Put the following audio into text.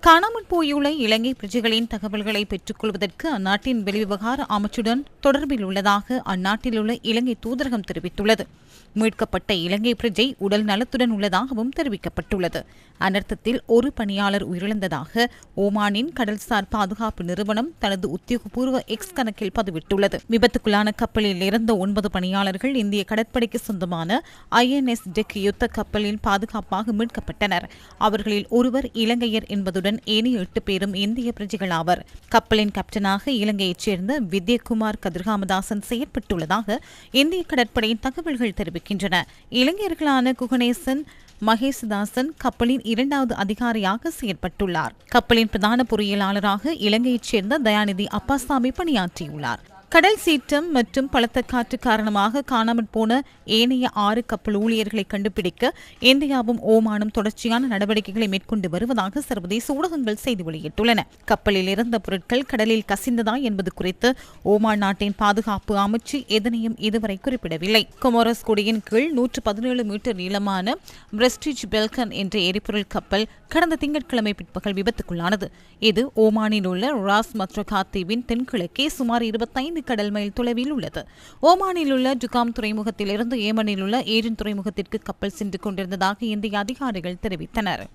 காணாமல் போயுள்ள இலங்கை பிரஜைகளின் தகவல்களை பெற்றுக்கொள்வதற்கு அந்நாட்டின் வெளிவிவகார அமைச்சுடன் தொடர்பில் உள்ளதாக அந்நாட்டிலுள்ள இலங்கை தூதரகம் தெரிவித்துள்ளது. மீட்கப்பட்ட இலங்கை பிரஜை உடல் நலத்துடன் உள்ளதாகவும் தெரிவிக்கப்பட்டுள்ளது. அனர்த்தத்தில் ஒரு பணியாளர் உயிரிழந்ததாக ஓமானின் கடல்சார் பாதுகாப்பு நிறுவனம் தனது உத்தியோகபூர்வ எக்ஸ் கணக்கில் பதிவிட்டுள்ளது. விபத்துக்குள்ளான கப்பலில் இறந்த ஒன்பது பணியாளர்கள் இந்திய கடற்படைக்கு சொந்தமான ஐஎன்எஸ் டெக் யுத்த கப்பலில் பாதுகாப்பாக மீட்கப்பட்டனர். அவர்களில் ஒருவர் இலங்கையர் என்பதுடன் ஏனைய எட்டு பேரும் இந்திய பிரஜைகள் ஆவர். கப்பலின் கேப்டனாக இலங்கையைச் சேர்ந்த வித்யகுமார் கதிர்காமதாசன் செயற்பட்டுள்ளதாக இந்திய கடற்படையின் தகவல்கள் தெரிவிக்கின்றன. இளைஞர்களான குகணேசன் மகேஷ்தாசன் கப்பலின் இரண்டாவது அதிகாரியாக செயற்பட்டுள்ளார். கப்பலின் பிரதான பொறியியலாளராக இலங்கையைச் சேர்ந்த தயாநிதி அப்பாசாமி பணியாற்றியுள்ளார். கடல் சீற்றம் மற்றும் பலத்த காற்று காரணமாக காணாமற் போன ஏனைய ஆறு கப்பல் ஊழியர்களை கண்டுபிடிக்க இந்தியாவும் ஓமானும் தொடர்ச்சியான நடவடிக்கைகளை மேற்கொண்டு வருவதாக சர்வதேச ஊடகங்கள் செய்தி வெளியிட்டுள்ளன. கப்பலில் இருந்த பொருட்கள் கடலில் கசிந்ததா என்பது குறித்து ஓமான் நாட்டின் பாதுகாப்பு அமைச்சு எதனையும் இதுவரை குறிப்பிடவில்லை. கொமோரஸ் கொடியின் கீழ் நூற்று பதினேழு மீட்டர் நீளமான பிரஸ்டிஜ் பெல்கன் என்ற எரிபொருள் கப்பல் கடந்த திங்கட்கிழமை பிற்பகல் விபத்துக்குள்ளானது. இது ஓமானில் உள்ள ராஸ் மத்ரகா தீவின் தென்கிழக்கே சுமார் இருபத்தைந்து கடல் மைல் தொலைவில் உள்ளது. ஓமானில் உள்ள ஜுகாம் துறைமுகத்திலிருந்து ஏமனில் உள்ள ஏரின் துறைமுகத்திற்கு கப்பல் சென்று கொண்டிருந்ததாக இந்திய அதிகாரிகள் தெரிவித்தனர்.